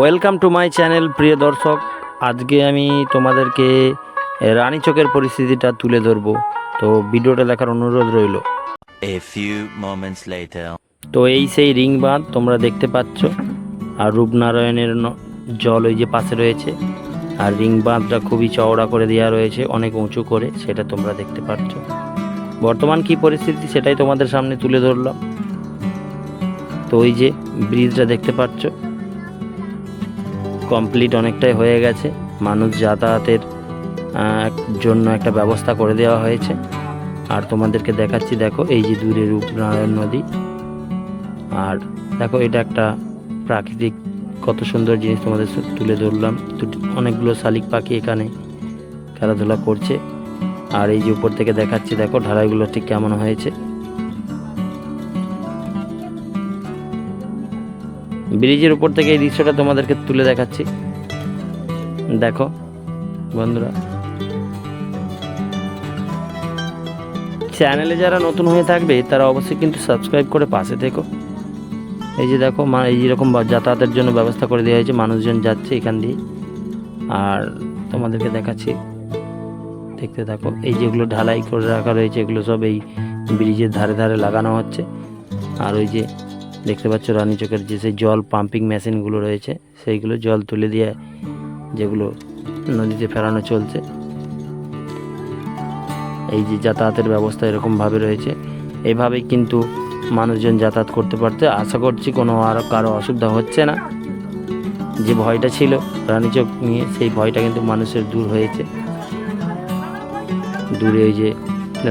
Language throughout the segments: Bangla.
ওয়েলকাম টু মাই চ্যানেল প্রিয় দর্শক। আজকে আমি তোমাদেরকে রানীচকের পরিস্থিতিটা তুলে ধরবো। তো ভিডিওটা দেখার অনুরোধ রইল. তো এই সেই রিং বাঁধ তোমরা দেখতে পাচ্ছ। আর রূপনারায়ণের জল ওই যে পাশে রয়েছে। আর রিং বাঁধটা খুবই চওড়া করে দেওয়া রয়েছে অনেক উঁচু করে সেটা তোমরা দেখতে পাচ্ছ। বর্তমান কি পরিস্থিতি সেটাই তোমাদের সামনে তুলে ধরলাম। তো ওই যে ব্রিজটা দেখতে পাচ্ছ। কমপ্লিট অনেকটাই হয়ে গেছে। মানুষ যাতায়াতের জন্য একটা ব্যবস্থা করে দেওয়া হয়েছে। আর তোমাদেরকে দেখাচ্ছি, দেখো, এই যে দূরে রূপনারায়ণ নদী। আর দেখো, এটা একটা প্রাকৃতিক, কত সুন্দর জিনিস তোমাদের তুলে ধরলাম। অনেকগুলো শালিক পাখি এখানে খেলাধুলা করছে। আর এই যে উপর থেকে দেখাচ্ছি, দেখো, ঢালাইগুলো ঠিক কেমন হয়েছে। ব্রিজের উপর থেকে এই দৃশ্যটা তোমাদেরকে তুলে দেখাচ্ছি। দেখো, বন্ধুরা। চ্যানেলে যারা নতুন হয়ে থাকবে, তারা অবশ্যই কিন্তু সাবস্ক্রাইব করে পাশে থেকো। এই যে দেখো, মা এই যেরকম যাতায়াতের জন্য ব্যবস্থা করে দেওয়া হয়েছে, মানুষজন যাচ্ছে এখান দিয়ে। আর তোমাদেরকে দেখাচ্ছি, দেখতে থাকো, এই যেগুলো ঢালাই করে রাখা রয়েছে, এগুলো সব এই ব্রিজের ধারে ধারে লাগানো হচ্ছে। আর ওই যে দেখতে পাচ্ছ রানী চোখের যে সেই জল পাম্পিং মেশিনগুলো রয়েছে, সেইগুলো জল তুলে দিয়ে যেগুলো নদীতে ফেরানো চলছে। এই যে যাতায়াতের ব্যবস্থা এরকমভাবে রয়েছে। এইভাবেই কিন্তু মানুষজন যাতায়াত করতে পারতে আশা করছি কোনো আর কারও অসুবিধা হচ্ছে না। যে ভয়টা ছিল রানীচক নিয়ে, সেই ভয়টা কিন্তু মানুষের দূর হয়েছে। দূরে ওই যে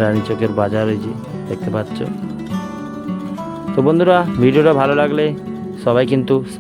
রানীচকের বাজার ওই যে দেখতে পাচ্ছ। তো বন্ধুরা ভিডিওটা ভালো লাগলে সবাই কিন্তু